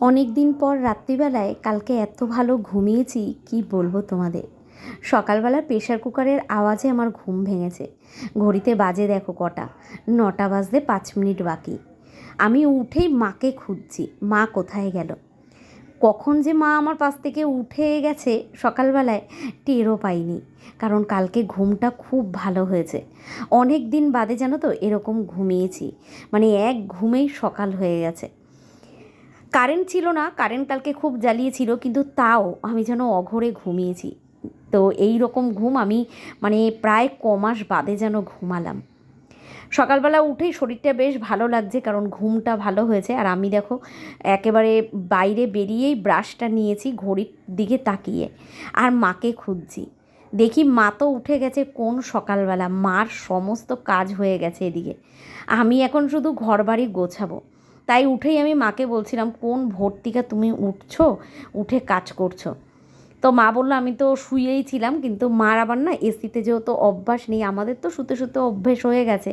অনেক দিন পর রাত্রিবেলায় কালকে এত ভালো ঘুমিয়েছি, কি বলব তোমাদের? সকালবেলা প্রেশার কুকারের আওয়াজে আমার ঘুম ভেঙেছে। ঘড়িতে বাজে দেখো কটা, নটা বাজতে পাঁচ মিনিট বাকি। আমি উঠেই মাকে খুঁজছি, মা কোথায় গেল? কখন যে মা আমার পাশ থেকে উঠে গেছে সকালবেলায় টেরও পাইনি, কারণ কালকে ঘুমটা খুব ভালো হয়েছে। অনেক দিন বাদে জানো তো এরকম ঘুমিয়েছি মানে এক ঘুমেই সকাল হয়ে গেছে। কারেন্ট ছিল না, কারেন্ট কালকে খুব জ্বালিয়েছিল, কিন্তু তাও আমি যেন অঘরে ঘুমিয়েছি। তো এই রকম ঘুম আমি মানে প্রায় ক মাস বাদে যেন ঘুমালাম। সকালবেলা উঠেই শরীরটা বেশ ভালো লাগছে, কারণ ঘুমটা ভালো হয়েছে। আর আমি দেখো, একেবারে বাইরে বেরিয়েই ব্রাশটা নিয়েছি, ঘড়ির দিকে তাকিয়ে। আর মাকে খুঁজছি। দেখি মা তো উঠে গেছে কোন সকালবেলা, মার সমস্ত কাজ হয়ে গেছে এদিকে। আমি এখন শুধু ঘর বাড়ি গোছাবো। তাই উঠেই আমি মাকে বলছিলাম, কোন ভোর থেকে তুমি উঠছো? উঠে কাজ করছ? তো মা বলল, আমি তো শুয়েই ছিলাম, কিন্তু মার আবার না এসিতে যেহেতু অভ্যাস নেই, আমাদের তো শুতে শুতে অভ্যেস হয়ে গেছে।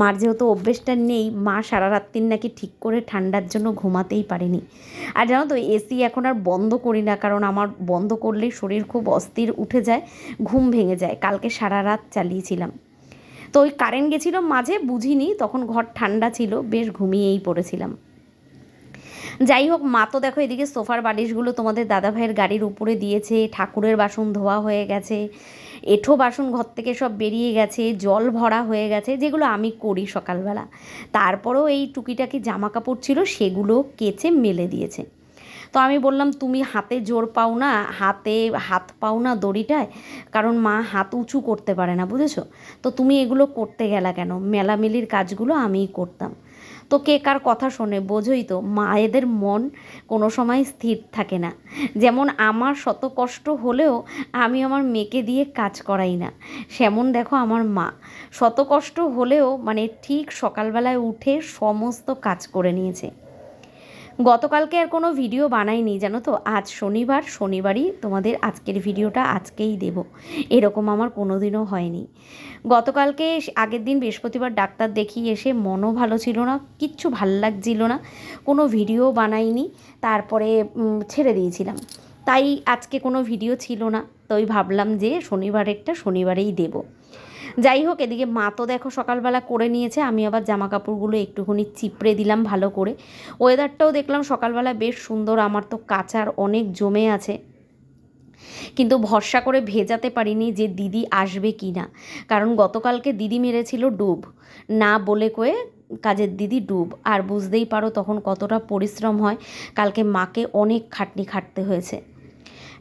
মার যেহেতু অভ্যেসটা নেই, মা সারা রাত্রির নাকি ঠিক করে ঠান্ডার জন্য ঘুমাতেই পারেনি। আর জানো তো, এসি এখন আর বন্ধ করি না, কারণ আমার বন্ধ করলেই শরীর খুব অস্থির উঠে যায়, ঘুম ভেঙে যায়। কালকে সারা রাত চালিয়েছিলাম। তো ওই কারেন্ট গেছিল মাঝে, বুঝিনি, তখন ঘর ঠান্ডা ছিল, বেশ ঘুমিয়েই পড়েছিলাম। যাই হোক, মা তো দেখো এদিকে সোফার বালিশগুলো তোমাদের দাদাভাইয়ের গাড়ির উপরে দিয়েছে, ঠাকুরের বাসন ধোয়া হয়ে গেছে, এঠো বাসন ঘর থেকে সব বেরিয়ে গেছে, জল ভরা হয়ে গেছে, যেগুলো আমি করি সকালবেলা। তারপরেও এই টুকিটাকি জামা কাপড় ছিল, সেগুলো কেচে মেলে দিয়েছে। তো আমি বললাম, তুমি হাতে জোর পাও না, হাতে হাত পাও না দড়িটায়, কারণ মা হাত উঁচু করতে পারে না, বুঝেছ? তো তুমি এগুলো করতে গেলা কেন? মেলামেলির কাজগুলো আমিই করতাম। তো কে কার কথা শোনে, বোঝোই তো, মায়েদের মন কোনো সময় স্থির থাকে না। যেমন আমার শত কষ্ট হলেও আমি আমার মেয়েকে দিয়ে কাজ করাই না, সেমন দেখো আমার মা। শত কষ্ট হলেও মানে ঠিক সকালবেলায় উঠে সমস্ত কাজ করে নিয়েছে। গতকালকে আর কোনো ভিডিও বানাইনি, জানো তো? আজ শনিবার, শনিবারই তোমাদের আজকের ভিডিওটা আজকেই দেব। এরকম আমার কোনো দিনও হয়নি। গতকালকে আগের দিন বৃহস্পতিবার ডাক্তার দেখিয়ে এসে মনও ভালো ছিল না, কিচ্ছু ভালো লাগছিল না, কোনো ভিডিও বানাইনি, তারপরে ছেড়ে দিয়েছিলাম। তাই আজকে কোনো ভিডিও ছিল না তো ভাবলাম যে শনিবারেরটা শনিবারেই দেবো। যাই হোক, এদিকে মা তো দেখো সকালবেলা করে নিয়েছে, আমি আবার জামা কাপড়গুলো একটুখানি চিপড়ে দিলাম ভালো করে। ওয়েদারটাও দেখলাম সকালবেলা বেশ সুন্দর, আমার তো কাচার অনেক জমে আছে। কিন্তু ভরসা করে ভেজাতে পারিনি যে দিদি আসবে কি না। কারণ গতকালকে দিদি মেরেছিল ডুব, না বলে কয়ে কাজের দিদি ডুব। আর বুঝতেই পারো তখন কতটা পরিশ্রম হয়, কালকে মাকে অনেক খাটনি খাটতে হয়েছে।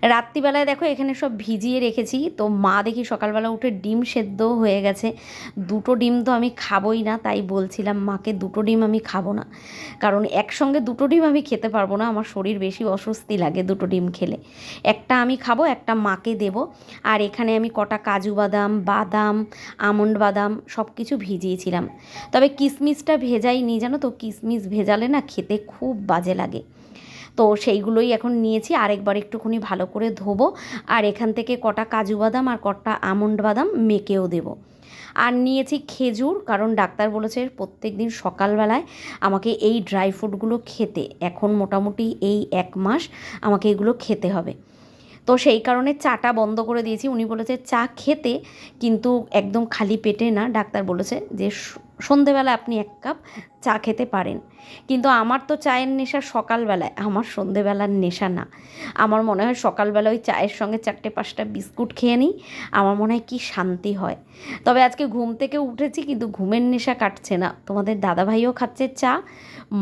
রাত্রিবেলায় দেখো এখানে সব ভিজিয়ে রেখেছি। তো মা দেখি সকালবেলা উঠে ডিম সেদ্ধ হয়ে গেছে। দুটো ডিম তো আমি খাবোই না, তাই বলছিলাম, মাকে দুটো ডিম আমি খাব না। কারণ একসঙ্গে দুটো ডিম আমি খেতে পারব না, আমার শরীর বেশি অস্বস্তি লাগে দুটো ডিম খেলে। একটা আমি খাব, একটা মাকে দেব। আর এখানে আমি কটা কাজু বাদাম বাদাম, আমন্ড বাদাম সব কিছু ভিজিয়েছিলাম। তবে কিশমিশটা ভেজাইনি, জানো তো? কিশমিশ ভেজালে না খেতে খুব বাজে লাগে। তো সেইগুলোই এখন নিয়েছি। আরেকবার একটুখানি ভালো করে ধোবো। আর এখান থেকে কটা কাজু বাদাম আর কটা আমন্ড বাদাম মেকেও দেবো। আর নিয়েছি খেজুর, কারণ ডাক্তার বলেছে প্রত্যেক দিন সকালবেলায় আমাকে এই ড্রাই ফ্রুটগুলো খেতে। এখন মোটামুটি এই এক মাস আমাকে এগুলো খেতে হবে। তো সেই কারণে চাটা বন্ধ করে দিয়েছি। উনি বলেছে, চা খেতে কিন্তু একদম খালি পেটে না। ডাক্তার বলেছে যে সন্ধেবেলা আপনি এক কাপ চা খেতে পারেন। কিন্তু আমার তো চায়ের নেশা সকালবেলায়, আমার সন্ধেবেলার নেশা না। আমার মনে হয় সকালবেলা ওই চায়ের সঙ্গে চারটে পাঁচটা বিস্কুট খেয়ে নিই, আমার মনে হয় কি শান্তি হয়। তবে আজকে ঘুম থেকে উঠেছি কিন্তু ঘুমের নেশা কাটছে না। তোমাদের দাদাভাইও খাচ্ছে চা,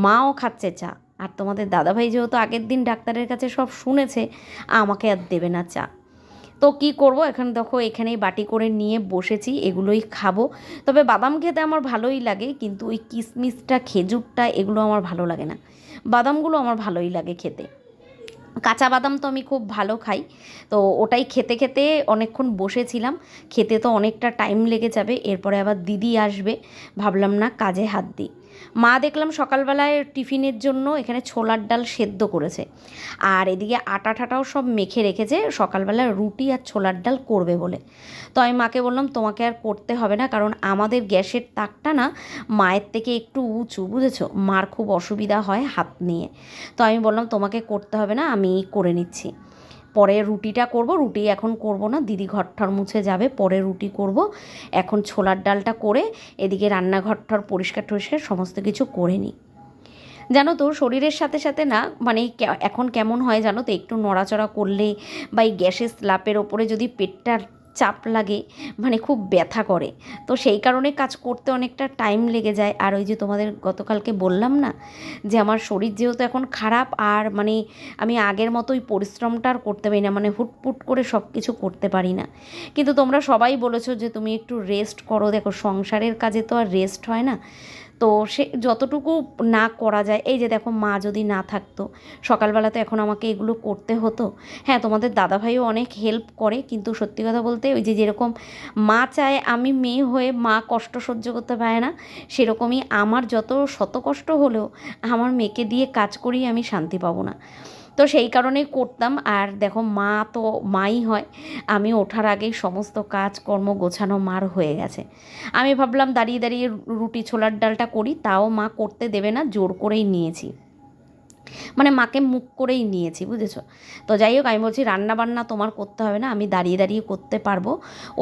মাও খাচ্ছে চা। আর তোমাদের দাদাভাই যেহেতু আগের দিন ডাক্তারের কাছে সব শুনেছে, আমাকে আর দেবে না চা। তো কি করব? এখন দেখো, এখানেই বাটি করে নিয়ে বসেছি, এগুলোই খাব। তবে বাদাম খেতে আমার ভালোই লাগে, কিন্তু ওই কিশমিশটা, খেজুরটা, এগুলো আমার ভালো লাগে না। বাদামগুলো আমার ভালোই লাগে খেতে। কাঁচা বাদাম তো আমি খুব ভালো খাই, তো ওটাই খেতে খেতে অনেকক্ষণ বসেছিলাম। খেতে তো অনেকটা টাইম লেগে যাবে, এরপরে আবার দিদি আসবে। ভাবলাম না, কাজে হাত দিই। মা দেখলাম সকালবেলায় টিফিনের জন্য এখানে ছোলার ডাল সেদ্ধ করেছে। আর এদিকে আটা ঠাটাও সব মেখে রেখেছে, সকালবেলা রুটি আর ছোলার ডাল করবে বলে। তো আমি মাকে বললাম, তোমাকে আর করতে হবে না, কারণ আমাদের গ্যাসের তাকটা না মায়ের থেকে একটু উঁচু, বুঝেছ? মার খুব অসুবিধা হয় হাত নিয়ে। তো আমি বললাম, তোমাকে করতে হবে না, আমি করে নিচ্ছি। পরে রুটিটা করব, রুটি এখন করব না, দিদি ঘরঠর মুছে যাবে, পরে রুটি করব। এখন ছোলার ডালটা করে এদিকে রান্নাঘরঠর পরিষ্কার টরিষ্কার সমস্ত কিছু করে নিই। জানো তো, শরীরের সাথে সাথে না মানে এখন কেমন হয় জানো তো, একটু নড়াচড়া করলে বা এই গ্যাসের স্লাপের ওপরে যদি পেটটার চাপ লাগে মানে খুব ব্যথা করে। তো সেই কারণে কাজ করতে অনেকটা টাইম লেগে যায়। আর ওই যে তোমাদের গতকালকে বললাম না, যে আমার শরীর যেহেতু এখন খারাপ, আর মানে আমি আগের মতোই পরিশ্রমটা আর করতে পারি না মানে হুটপুট করে সব কিছু করতে পারি না। কিন্তু তোমরা সবাই বলেছ যে তুমি একটু রেস্ট করো। দেখো সংসারের কাজে তো আর রেস্ট হয় না। তো সে যতটুকু না করা যায়, এই যে দেখো মা যদি না থাকতো, সকালবেলা তো এখন আমাকে এগুলো করতে হতো। হ্যাঁ তোমাদের দাদাভাইও অনেক হেল্প করে, কিন্তু সত্যি কথা বলতে ওই যে যেরকম মা চায় আমি মেয়ে হয়ে মা কষ্ট সহ্য করতে পারে না, সেরকমই আমার যত শত কষ্ট হলেও আমার মেয়েকে দিয়ে কাজ করি আমি শান্তি পাবো না। তো সেই কারণেই করতাম। আর দেখো, মা তো মাই হয়। আমি ওঠার আগেই সমস্ত কাজকর্ম গোছানো মার হয়ে গেছে। আমি ভাবলাম দাঁড়িয়ে দাঁড়িয়ে রুটি ছোলার ডালটা করি, তাও মা করতে দেবে না, জোর করেই নিয়েছি। মানে মাকে মুখ করেই নিয়েছি, বুঝেছ? তো যাই হোক, আমি বলছি রান্না বান্না তোমার করতে হবে না, আমি দাঁড়িয়ে দাঁড়িয়ে করতে পারব।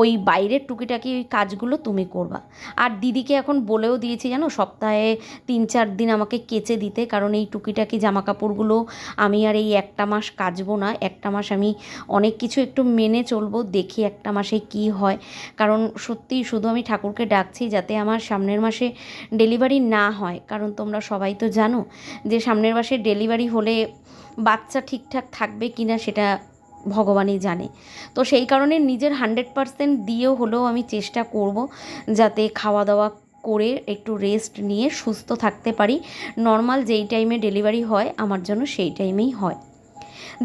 ওই বাইরের টুকিটাকি ওই কাজগুলো তুমি করবা। আর দিদিকে এখন বলেও দিয়েছি, জানো, সপ্তাহে তিন চার দিন আমাকে কেচে দিতে, কারণ এই টুকিটাকি জামা কাপড়গুলো আমি আর এই একটা মাস কাচবো না, একটা মাস আমি অনেক কিছু একটু মেনে চলবো, দেখি একটা মাসে কি হয়। কারণ সত্যি শুধু আমি ঠাকুরকে ডাকছি যাতে আমার সামনের মাসে ডেলিভারি না হয়, কারণ তোমরা সবাই তো জানো যে সামনের মাসে ডেলিভারি হলে বাচ্চা ঠিকঠাক থাকবে কি না সেটা ভগবানই জানে। তো সেই কারণে নিজের হান্ড্রেড পারসেন্ট দিয়েও হলেও আমি চেষ্টা করব যাতে খাওয়া দাওয়া করে একটু রেস্ট নিয়ে সুস্থ থাকতে পারি। নর্মাল যেই টাইমে ডেলিভারি হয়, আমার জন্য সেই টাইমেই হয়।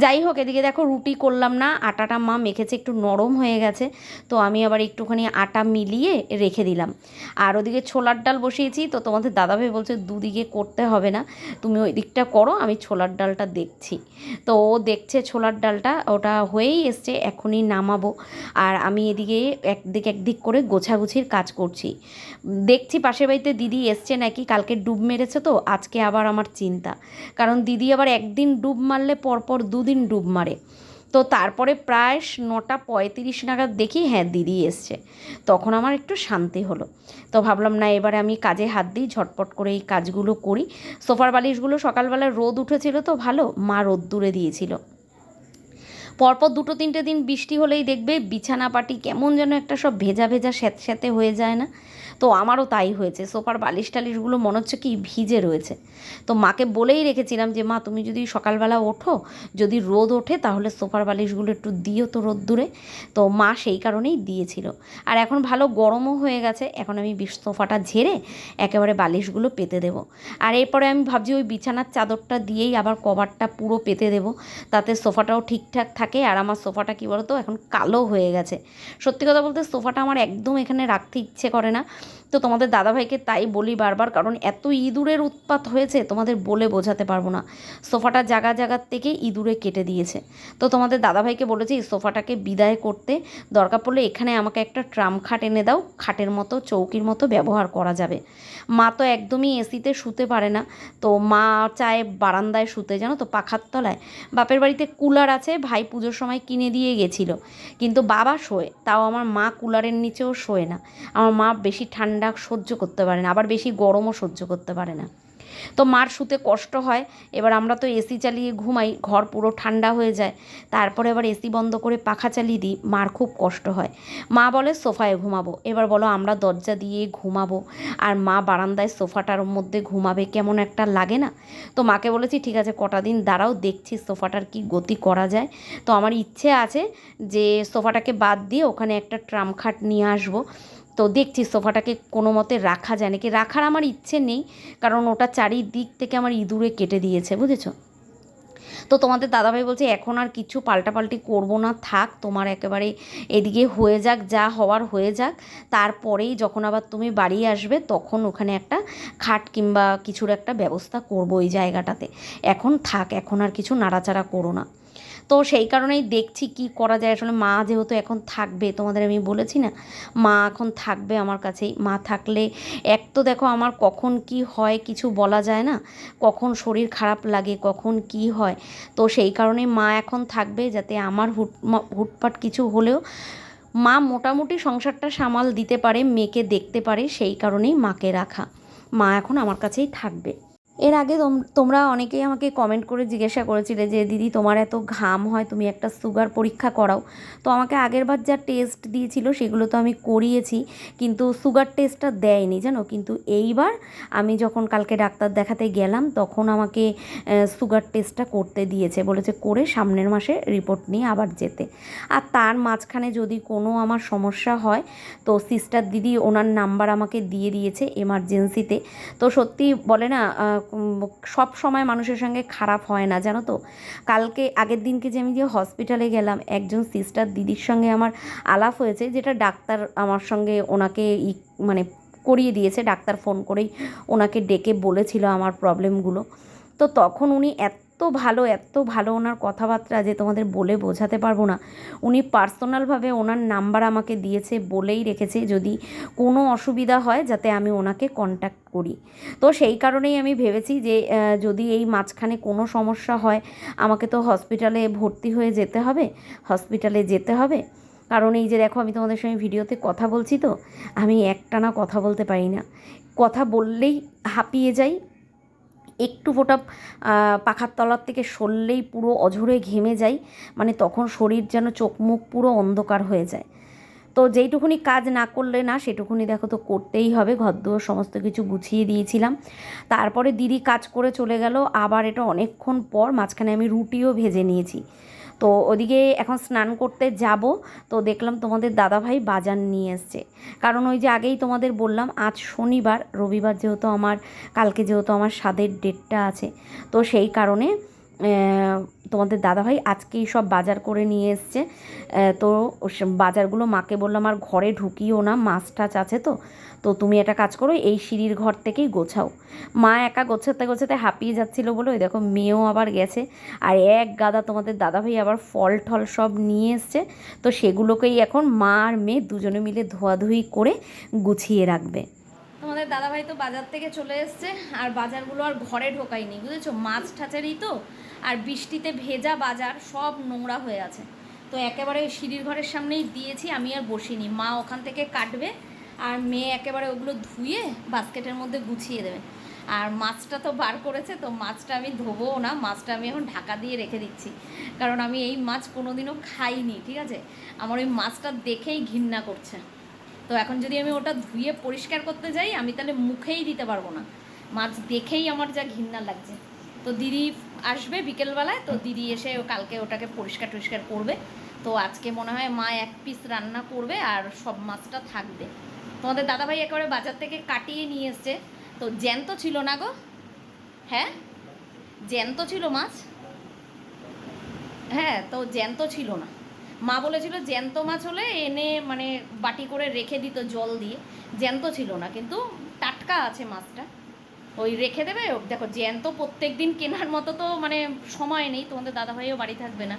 যাই হোক এদিকে দেখো রুটি করলাম না, আটাটা মা মেখেছে, একটু নরম হয়ে গেছে। তো আমি আবার একটুখানি আটা মিলিয়ে রেখে দিলাম। আর ওদিকে ছোলার ডাল বসিয়েছি, তো তোমাদের দাদাভাই বলছে, দুদিকে করতে হবে না, তুমি ওই দিকটা করো, আমি ছোলার ডালটা দেখছি। তো ও দেখছে ছোলার ডালটা, ওটা হয়েই এসছে, এখনই নামাবো। আর আমি এদিকে একদিক একদিক করে গোছাগুছির কাজ করছি। দেখছি পাশের বাড়িতে দিদি এসছে নাকি, কালকে ডুব মেরেছে তো, আজকে আবার আমার চিন্তা। কারণ দিদি আবার একদিন ডুব মারলে পরপর দুদিন ডুব মারে। তো তারপরে প্রায় নটা পঁয়ত্রিশ নাগাদ দেখি হ্যাঁ দিদি এসছে। তখন আমার একটু শান্তি হলো। তো ভাবলাম, না, এবারে আমি কাজে হাত দিই, ঝটপট করে এই কাজগুলো করি। সোফার বালিশগুলো সকালবেলা রোদ উঠেছিল তো, ভালো, মা রোদ দূরে দিয়েছিল। পরপর দুটো তিনটে দিন বৃষ্টি হলেই দেখবে বিছানা পাটি কেমন যেন একটা সব ভেজা ভেজা স্যাঁত স্যাঁতে হয়ে যায় না। তো আমারও তাই হয়েছে। সোফার বালিশ টালিশগুলো মনে হচ্ছে কি ভিজে রয়েছে। তো মাকে বলেই রেখেছিলাম যে, মা, তুমি যদি সকালবেলা ওঠো, যদি রোদ ওঠে তাহলে সোফার বালিশগুলো একটু দিও তো রোদ দূরে তো মা সেই কারণেই দিয়েছিল। আর এখন ভালো গরমও হয়ে গেছে। এখন আমি সোফাটা ঝেড়ে একেবারে বালিশগুলো পেতে দেবো। আর এরপরে আমি ভাবছি ওই বিছানার চাদরটা দিয়েই আবার কভারটা পুরো পেতে দেবো। তাতে সোফাটাও ঠিকঠাক থাকে আর আমার সোফাটা কী বলতো এখন কালো হয়ে গেছে। সত্যি কথা বলতে সোফাটা আমার একদম এখানে রাখতে ইচ্ছে করে না। তো তোমাদের দাদাভাইকে তাই বলি বারবার, কারণ এত ইঁদুরের উৎপাত হয়েছে, তোমাদের বলে বোঝাতে পারব না। সোফাটা জায়গা জায়গার থেকে ইঁদুরে কেটে দিয়েছে। তো তোমাদের দাদাভাইকে বলেছি সোফাটাকে বিদায় করতে দরকার পড়লে এখানে আমাকে একটা ট্রাম খাট এনে দাও, খাটের মতো, চৌকির মতো ব্যবহার করা যাবে। মা তো একদমই এসিতে শুতে পারে না। তো মা চায় বারান্দায় শুতে, জানো তো, পাখার তলায়। বাপের বাড়িতে কুলার আছে, ভাই পুজোর সময় কিনে দিয়ে গেছিল। কিন্তু বাবা শোয়, তাও আমার মা কুলারের নিচেও শোয় না। আমার মা বেশি ঠান্ডা সহ্য করতে পারে না, আবার বেশি গরমও সহ্য করতে পারে না। তো মার শুতে কষ্ট হয়, এবার আমরা তো এসি চালিয়ে ঘুমাই, ঘর পুরো ঠান্ডা হয়ে যায়, তারপরে আবার এসি বন্ধ করে পাখা চালিয়ে দিই, মার খুব কষ্ট হয়। মা বলে, সোফায় ঘুমাবো। এবার বলো, আমরা দরজা দিয়ে ঘুমাবো, আর মা বারান্দায় সোফাটার মধ্যে ঘুমাবে, কেমন একটা লাগে না? তো মাকে বলেছি, ঠিক আছে, কটা দিন দাঁড়াও, দেখছি সোফাটার কি গতি করা যায়। তো আমার ইচ্ছে আছে যে, সোফাটাকে বাদ দিয়ে ওখানে একটা ট্রাম খাট নিয়ে আসব। তো দেখছি সোফাটাকে কোনো মতে রাখা যায় নাকি রাখার আমার ইচ্ছে নেই, কারণ ওটা চারিদিক থেকে আমার ইঁদুরে কেটে দিয়েছে, বুঝেছ? তো তোমাদের দাদাভাই বলছে, এখন আর কিছু পাল্টাপাল্টি করব না, থাক, তোমার একেবারে এদিকে হয়ে যাক, যা হওয়ার হয়ে যাক। তারপরেই যখন আবার তুমি বাড়ি আসবে, তখন ওখানে একটা খাট কিংবা কিছুর একটা ব্যবস্থা করব ওই জায়গাটাতে। এখন থাক, এখন আর কিছু নাড়াচাড়া করো না। তো সেই কারণেই দেখছি কি করা যায়। আসলে মা যেহেতু এখন থাকবে, তোমাদের আমি বলেছি না, মা এখন থাকবে আমার কাছেই। মা থাকলে এক তো দেখো আমার কখন কি হয় কিছু বলা যায় না, কখন শরীর খারাপ লাগে, কখন কি হয়। তো সেই কারণে মা এখন থাকবে যাতে আমার হুট হুটপাট কিছু হলেও মা মোটামুটি সংসারটা সামাল দিতে পারে, মেয়েকে দেখতে পারে, সেই কারণেই মাকে রাখা। মা এখন আমার কাছেই থাকবে। এর আগে তোম- তোমরা অনেকেই আমাকে কমেন্ট করে জিজ্ঞাসা করেছিলে যে, দিদি, তোমার এত ঘাম হয়, তুমি একটা সুগার পরীক্ষা করাও। তো আমাকে আগেরবার যা টেস্ট দিয়েছিল সেগুলো তো আমি করিয়েছি, কিন্তু সুগার টেস্টটা দেয়নি, জানো? কিন্তু এইবার আমি যখন কালকে ডাক্তার দেখাতে গেলাম, তখন আমাকে সুগার টেস্টটা করতে দিয়েছে। বলেছে, করে সামনের মাসে রিপোর্ট নিয়ে আবার যেতে। আর তার মাঝখানে যদি কোনো আমার সমস্যা হয়, তো সিস্টার দিদি ওনার নাম্বার আমাকে দিয়ে দিয়েছে এমার্জেন্সিতে তো। সত্যি বলে না সব সময় মানুষের সঙ্গে খারাপ হয় না, জানো তো? কালকে, আগের দিনকে যে আমি যে হসপিটালে গেলাম, একজন সিস্টার দিদির সঙ্গে আমার আলাপ হয়েছে, যেটা ডাক্তার আমার সঙ্গে ওনাকে মানে করিয়ে দিয়েছে, ডাক্তার ফোন করেই ওনাকে ডেকে বলেছিল আমার প্রবলেমগুলো তো তখন উনি এত ভালো, এত ভালো ওনার কথাবার্তা যে তোমাদের বলে বোঝাতে পারব না। উনি পার্সোনালভাবে ওনার নাম্বার আমাকে দিয়েছে বলেই রেখেছে যদি কোনো অসুবিধা হয় যাতে আমি ওনাকে কন্ট্যাক্ট করি। তো সেই কারণেই আমি ভেবেছি যে যদি এই মাঝখানে কোনো সমস্যা হয়, আমাকে তো হসপিটালে ভর্তি হয়ে যেতে হবে হসপিটালে যেতে হবে। কারণ এই যে দেখো আমি তোমাদের সঙ্গে ভিডিওতে কথা বলছি তো, আমি একটানা কথা বলতে পারি না। কথা বললেই হাঁপিয়ে যাই একটু ফোটা পাখার তলার থেকে সরলেই পুরো অঝরে ঘেমে যাই মানে তখন শরীর যেন চোখ মুখ পুরো অন্ধকার হয়ে যায়। তো যেইটুকুনি কাজ না করলে না, সেটুকুনি দেখো তো করতেই হবে, ঘরদুয়ার সমস্ত কিছু গুছিয়ে দিয়েছিলাম। তারপরে দিদি কাজ করে চলে গেল, আবার এটা অনেকক্ষণ পর মাঝখানে আমি রুটিও ভেজে নিয়েছি। তো ওদিকে এখন স্নান করতে যাব। তো দেখলাম তোমাদের দাদাভাই বাজার নিয়ে এসছে। কারণ ওই যে আগেই তোমাদের বললাম, আজ শনিবার, রবিবার যেহেতু আমার, কালকে যেহেতু আমার স্বাদের ডেটটা আছে। তো সেই কারণে তোমাদের দাদাভাই আজকেই সব বাজার করে নিয়ে এসছে। তো বাজারগুলো মাকে বললাম, আর ঘরে ঢুকিও না, মাছ টাছ আছে তো। তো তুমি একটা কাজ করো, এই সিঁড়ির ঘর থেকেই গোছাও। মা একা গোছাতে গোছাতে হাঁপিয়ে যাচ্ছিল বলে ওই দেখো মেয়েও আবার গেছে। আর এক গাদা তোমাদের দাদাভাই আবার ফল টল সব নিয়ে এসছে। তো সেগুলোকেই এখন মা আর মেয়ে দুজনে মিলে ধোয়াধুয়ি করে গুছিয়ে রাখবে। তোমাদের দাদাভাই তো বাজার থেকে চলে এসছে, আর বাজারগুলো আর ঘরে ঢোকায়নি, বুঝেছ? মাছ ঠাচারই তো, আর বৃষ্টিতে ভেজা বাজার, সব নোংরা হয়ে আছে। তো একেবারে সিঁড়ির ঘরের সামনেই দিয়েছি, আমি আর বসিনি। মা ওখান থেকে কাটবে আর মেয়ে একেবারে ওগুলো ধুয়ে বাস্কেটের মধ্যে গুছিয়ে দেবে। আর মাছটা তো বার করেছে, তো মাছটা আমি ধোবো না, মাছটা আমি এখন ঢাকা দিয়ে রেখে দিচ্ছি। কারণ আমি এই মাছ কোনোদিনও খাইনি, ঠিক আছে? আমার ওই মাছটা দেখেই ঘৃণা করছে। তো এখন যদি আমি ওটা ধুয়ে পরিষ্কার করতে যাই, আমি তাহলে মুখেই দিতে পারব না। মাছ দেখেই আমার যা ঘৃণা লাগছে। তো দিদি আসবে বিকেলবেলায়, তো দিদি এসে কালকে ওটাকে পরিষ্কার টরিষ্কার করবে। তো আজকে মনে হয় মা এক পিস রান্না করবে আর সব মাছটা থাকবে। তোমাদের দাদাভাই একেবারে বাজার থেকে কাটিয়ে নিয়ে এসছে। তো জ্যান্ত ছিল না গো? হ্যাঁ? জ্যান্ত ছিল মাছ? হ্যাঁ তো জ্যান্ত ছিল না। মা বলেছিল জ্যান্ত মাছ হলে এনে মানে বাটি করে রেখে দিত জল দিয়ে। জ্যান্ত ছিল না, কিন্তু টাটকা আছে মাছটা। ওই রেখে দেবে? দেখো, জ্যান্ত প্রত্যেক দিন কেনার মতো তো মানে সময় নেই, তোমাদের দাদাভাইও বাড়ি থাকবে না।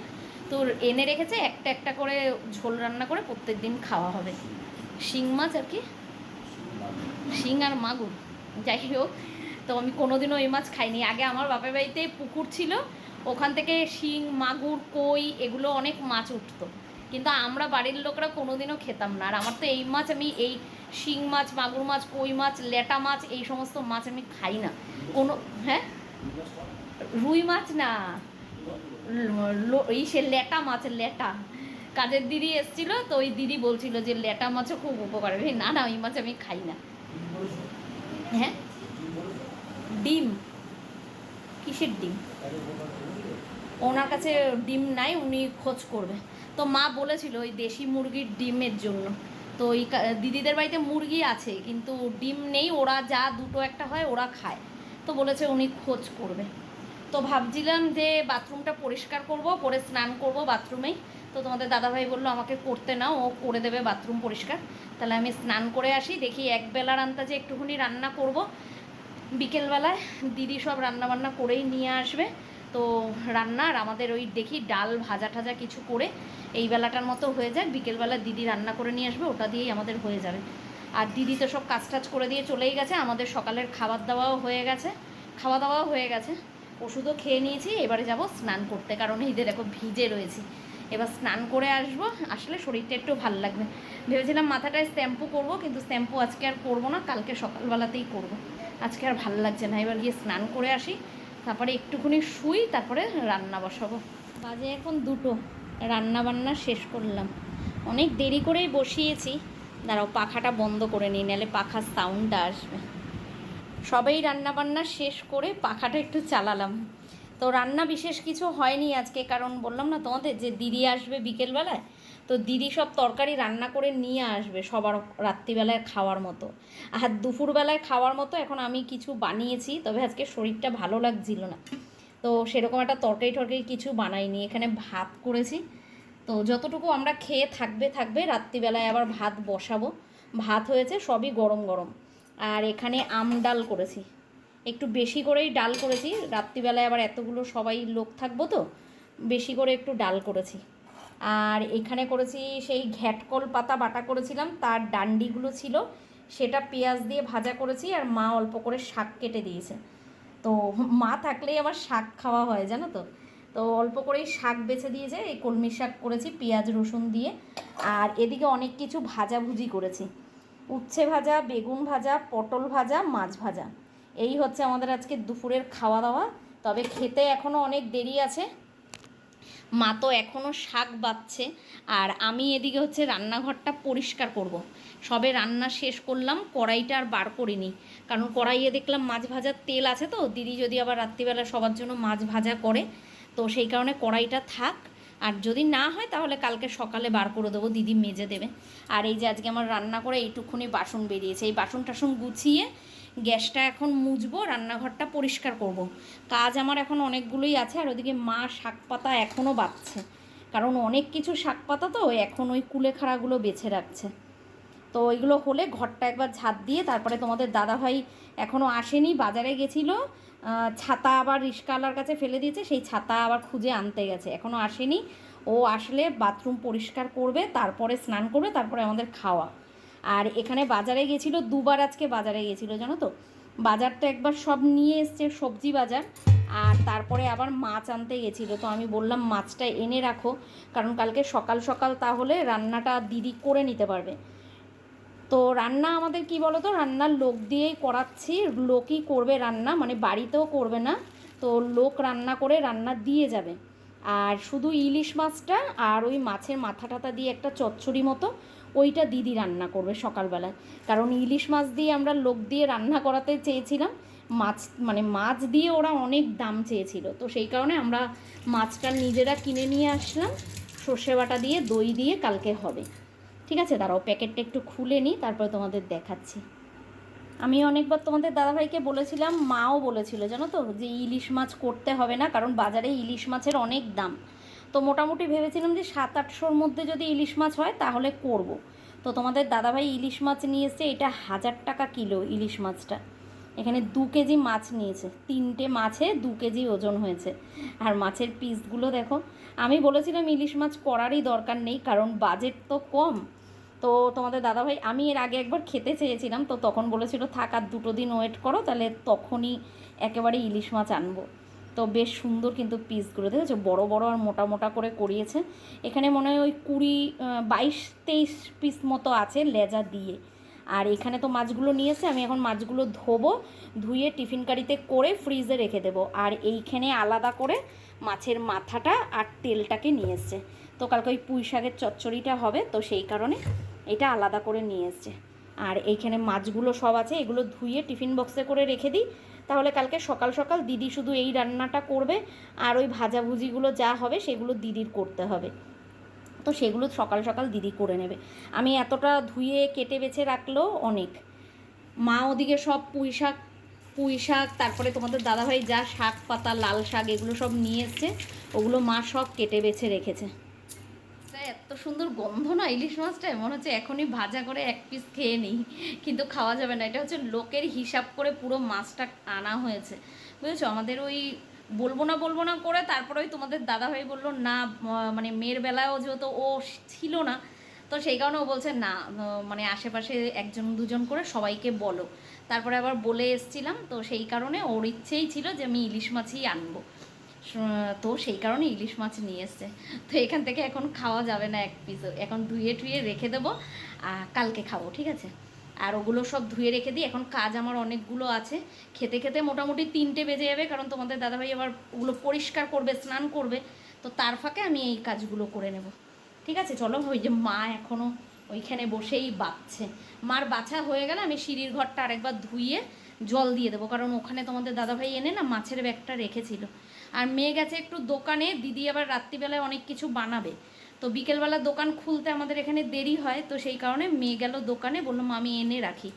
তো এনে রেখেছে, একটা একটা করে ঝোল রান্না করে প্রত্যেক দিন খাওয়া হবে। শিং মাছ আর কি? শিং আর মাগুর। যাই হোক, তো আমি কোনোদিনও এই মাছ খাইনি। আগে আমার বাপের বাড়িতে পুকুর ছিল, ওখান থেকে শিং, মাগুর, কই এগুলো অনেক মাছ উঠতো। কিন্তু আমরা বাড়ির লোকরা কোনোদিনও খেতাম না। আর আমার তো এই মাছ আমি, এই শিং মাছ, মাগুর মাছ, কই মাছ, লেটা মাছ, এই সমস্ত মাছ আমি খাই না। কোনো হ্যাঁ? রুই মাছ না। এই সে লেটা মাছ, লেটা। কাজের দিদি এসেছিল, তো ওই দিদি বলছিল যে লেটা মাছও খুব উপকার। না না, ওই মাছ আমি খাই না। হ্যাঁ? ডিম। কিসের ডিম? ওনার কাছে ডিম নাই, উনি খোঁজ করবে। তো মা বলেছিল ওই দেশি মুরগির ডিমের জন্য। তো ওই দিদিদের বাড়িতে মুরগি আছে, কিন্তু ডিম নেই, ওরা যা দুটো একটা হয়, ওরা খায়। তো বলেছে উনি খোঁজ করবে। তো ভাবছিলাম যে বাথরুমটা পরিষ্কার করব করে স্নান করব বাথরুমেই। তো তোমাদের দাদাভাই বলল, আমাকে করতে নাও, ও করে দেবে বাথরুম পরিষ্কার। তাহলে আমি স্নান করে আসি, দেখি এক বেলার আন্তাজে একটুখানি রান্না করব। বিকেলবেলায় দিদি সব রান্না বান্না করেই নিয়ে আসবে। তো রান্নার আমাদের ওই দেখি ডাল ভাজা ঠাজা কিছু করে এই বেলাটার মতো হয়ে যায়। বিকেলবেলা দিদি রান্না করে নিয়ে আসবে, ওটা দিয়েই আমাদের হয়ে যাবে। আর দিদি তো সব কাজ টাজ করে দিয়ে চলেই গেছে, আমাদের সকালের খাবার দাওয়াও হয়ে গেছে, খাওয়া দাওয়াও হয়ে গেছে। ওষুধও খেয়ে নিয়েছি, এবারে যাব স্নান করতে, কারণ এই দেখো ভিজে রয়েছি। এবার স্নান করে আসব। আসলে শরীরটা একটু ভালো লাগবে। ভেবেছিলাম মাথাটায় শ্যাম্পু করব, কিন্তু শ্যাম্পু আজকে আর করব না, কালকে সকালবেলাতেই করব। আজকে আর ভালো লাগছে না। এবার গিয়ে স্নান করে আসি, তারপরে একটুখানি শুই, তারপরে রান্না বসাবো। বাজে এখন দুটো রান্না বান্না শেষ করলাম। অনেক দেরি করেই বসিয়েছি। দাঁড়াও, পাখাটা বন্ধ করে নিই, নাহলে পাখার সাউন্ডটা আসবে। সবাই রান্না বান্না শেষ করে পাখাটা একটু চালালাম। তো রান্না বিশেষ কিছু হয়নি আজকে, কারণ বললাম না তোমাদের যে দিদি আসবে বিকেলবেলায়, তো দিদি সব তরকারি রান্না করে নিয়ে আসবে সবার রাত্রিবেলায় খাওয়ার মতো। আর দুপুরবেলায় খাওয়ার মতো এখন আমি কিছু বানিয়েছি, তবে আজকে শরীরটা ভালো লাগছিল না। তো সেরকম একটা তরকারি টরকারি কিছু বানাইনি, এখানে ভাত করেছি। তো যতটুকু আমরা খেয়ে থাকবে থাকবে, রাত্রিবেলায় আবার ভাত বসাবো। ভাত হয়েছে সবই গরম গরম। আর এখানে আম ডাল করেছি। একটু বেশি করেই ডাল করেছি। রাত্রিবেলায় আবার এতগুলো সবাই লোক থাকব তো, বেশি করে একটু ডাল করেছি। আর এখানে করেছি সেই ঘ্যাটকল পাতা বাটা করেছিলাম, তার ডান্ডিগুলো ছিল, সেটা পেঁয়াজ দিয়ে ভাজা করেছি আর মা অল্প করে শাক কেটে দিয়েছে। তো মা থাকলেই আমার শাক খাওয়া হয়, জানো তো? তো অল্প করেই শাক বেছে দিয়েছে এই কলমি শাক করেছি, পেঁয়াজ, রসুন দিয়ে। আর এদিকে অনেক কিছু ভাজাভুজি করেছি। উচ্ছে ভাজা, বেগুন ভাজা, পটল ভাজা, মাছ ভাজা। এই হচ্ছে আমাদের আজকে দুপুরের খাওয়া দাওয়া তবে খেতে এখনও অনেক দেরি আছে। মা তো এখনও শাক বাচ্ছে আর আমি এদিকে হচ্ছে রান্নাঘরটা পরিষ্কার করব। সবে রান্না শেষ করলাম, কড়াইটা আর বার করিনি। কারণ কড়াইয়ে দেখলাম মাছ ভাজার তেল আছে তো, দিদি যদি আবার রাত্রিবেলা সবার জন্য মাছ ভাজা করে, তো সেই কারণে কড়াইটা থাক। আর যদি না হয় তাহলে কালকে সকালে বার করে দেবো, দিদি মেজে দেবে। আর এই যে আজকে আমার রান্না করে এইটুকুনি বাসন বেরিয়েছে। এই বাসন টাসন গুছিয়ে গ্যাসটা এখন মুছবো, রান্নাঘরটা পরিষ্কার করব। কাজ আমার এখন অনেকগুলোই আছে, আর ওদিকে মা শাক পাতা এখনও বাচ্ছে। কারণ অনেক কিছু শাক পাতা তো এখন ওই কুলেখাড়াগুলো বেছে রাখছে। তো ওইগুলো হলে ঘরটা একবার ঝাঁত দিয়ে তারপরে তোমাদের দাদাভাই এখনও আসেনি, বাজারে গেছিল ছাতা আবার রিস্কাওয়ালার কাছে ফেলে দিয়েছে, সেই ছাতা আবার খুঁজে আনতে গেছে। এখনও আসেনি। ও আসলে বাথরুম পরিষ্কার করবে, তারপরে স্নান করবে, তারপরে আমাদের খাওয়া। আর এখানে বাজারে গেছিল দুবার আজকে বাজারে গেছিল জানো তো? বাজারটা একবার সব নিয়ে এসছে, সবজি বাজার। আর তারপরে আবার মাছ আনতে গেছিল তো আমি বললাম মাছটা এনে রাখো, কারণ কালকে সকাল সকাল তাহলে রান্নাটা দিদি করে নিতে পারবে। তো রান্না আমাদের কি বলো তো রান্নার লোক দিয়েই করাচ্ছি, লোকই করবে রান্না মানে বাড়িতেও করবে না, তো লোক রান্না করে রান্না দিয়ে যাবে। আর শুধু ইলিশ মাছটা আর ওই মাছের মাথা টাথা দিয়ে একটা চচ্চড়ি মতো ওইটা দিদি রান্না করবে সকালবেলায়। কারণ ইলিশ মাছ দিয়ে আমরা লোক দিয়ে রান্না করাতে চেয়েছিলাম। মাছ মানে মাছ দিয়ে ওরা অনেক দাম চেয়েছিল। তো সেই কারণে আমরা মাছটা নিজেরা কিনে নিয়ে আসলাম। সর্ষে বাটা দিয়ে, দই দিয়ে কালকে হবে। ঠিক আছে, দাঁড়াও, প্যাকেটটা একটু খুলে নিই, তারপরে তোমাদের দেখাচ্ছি। আমি অনেকবার তোমাদের দাদাভাইকে বলেছিলাম, মাও বলেছিল, জানো তো, যে ইলিশ মাছ করতে হবে না, কারণ বাজারে ইলিশ মাছের অনেক দাম। তো মোটামুটি ভেবেছিলাম যে সাত, আটশোর মধ্যে যদি ইলিশ মাছ হয় তাহলে করব। তো তোমাদের দাদাভাই ইলিশ মাছ নিয়ে এটা হাজার টাকা কিলো ইলিশ মাছটা। এখানে দু কেজি মাছ নিয়েছে, তিনটে মাছে দু কেজি ওজন হয়েছে। আর মাছের পিসগুলো দেখো, আমি বলেছিলাম ইলিশ মাছ করারই দরকার নেই, কারণ বাজেট তো কম। তো তোমাদের দাদাভাই, আমি এর আগে একবার খেতে চেয়েছিলাম, তো তখন বলেছিল থাক আর দুটো দিন ওয়েট করো, তাহলে তখনই একেবারে ইলিশ মাছ আনব। তো বেশ সুন্দর কিন্তু পিসগুলো দেখেছ? বড় বড় আর মোটা মোটা করে করিয়েছে। এখানে মনে হয় ওই কুড়ি বাইশ, তেইশ পিস মতো আছে লেজা দিয়ে। আর এখানে তো মাছগুলো নিয়েছে, আমি এখন মাছগুলো ধোবো, ধুয়ে টিফিন কারিতে করে ফ্রিজে রেখে দেবো। আর এইখানে আলাদা করে মাছের মাথাটা আর তেলটাকে নিয়ে তো কালকে ওই পুঁই শাকের চচ্চড়িটা হবে, তো সেই কারণে এটা আলাদা করে নিয়ে এসছে। আর এইখানে মাছগুলো সব আছে, এগুলো ধুয়ে টিফিন বক্সে করে রেখে দিই। তাহলে কালকে সকাল সকাল দিদি শুধু এই রান্নাটা করবে আর ওই ভাজাভুজিগুলো যা হবে সেগুলো দিদির করতে হবে। তো সেগুলো সকাল সকাল দিদি করে নেবে। আমি এতটা ধুয়ে কেটে বেছে রাখলেও অনেক। মা ওদিকে সব পুঁই শাক পুঁই শাক, তারপরে তোমাদের দাদাভাই যা শাক পাতা, লাল শাক, এগুলো সব নিয়ে এসছে, ওগুলো মা সব কেটে বেছে রেখেছে। এত সুন্দর গন্ধ না ইলিশ মাছটা মনে হচ্ছে এখনই ভাজা করে এক পিস খেয়ে নিই। কিন্তু খাওয়া যাবে না। এটা হচ্ছে লোকের হিসাব করে পুরো মাছটা আনা হয়েছে। বুঝেছ? আমাদের ওই বলব না বলব না করে তারপরে ওই তোমাদের দাদাভাই বলল, না মানে মেয়ের বেলায়ও যেহেতু ও ছিল না, তো সেই কারণে ও বলছে, না মানে আশেপাশে একজন, দুজন করে সবাইকে বলো। তারপরে আবার বলে এসছিলাম, তো সেই কারণে ওর ইচ্ছেই ছিল যে আমি ইলিশ মাছই আনব। তো সেই কারণে ইলিশ মাছ নিয়ে এসছে। তো এখান থেকে এখন খাওয়া যাবে না এক পিস এখন ধুয়ে টুয়ে রেখে দেবো, আর কালকে খাব, ঠিক আছে? আর ওগুলো সব ধুয়ে রেখে দিই। এখন কাজ আমার অনেকগুলো আছে। খেতে খেতে মোটামুটি তিনটে বেজে যাবে, কারণ তোমাদের দাদাভাই আবার ওগুলো পরিষ্কার করবে, স্নান করবে। তো তার ফাঁকে আমি এই কাজগুলো করে নেব। ঠিক আছে? চলো, ওই যে মা এখনও ওইখানে বসেই বাচ্ছে। মার বাছা হয়ে গেলে আমি সিঁড়ির ঘরটা আরেকবার ধুইয়ে জল দিয়ে দেবো, কারণ ওখানে তোমাদের দাদাভাই এনে না মাছের ব্যাগটা রেখেছিল। আর মেয়ে গেছে একটু দোকানে, দিদি আবার রাত্রিবেলায় অনেক কিছু বানাবে। তো বিকেলবেলা দোকান খুলতে আমাদের এখানে দেরি হয়, তো সেই কারণে মেয়ে গেল দোকানে বললাম আমি এনে রাখি।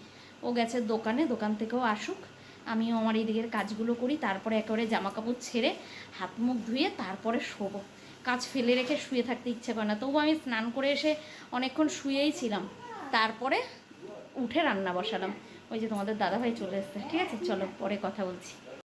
ও গেছে দোকানে, দোকান থেকেও আসুক। আমিও আমার এই দিকের কাজগুলো করি, তারপরে একেবারে জামা কাপড় ছেড়ে হাত মুখ ধুয়ে তারপরে শোবো। কাজ ফেলে রেখে শুয়ে থাকতে ইচ্ছে করে না। তবু আমি স্নান করে এসে অনেকক্ষণ শুয়েই ছিলাম। তারপরে উঠে রান্না বসালাম। ওই যে তোমাদের দাদাভাই চলে এসছে। ঠিক আছে? চলো, পরে কথা বলছি।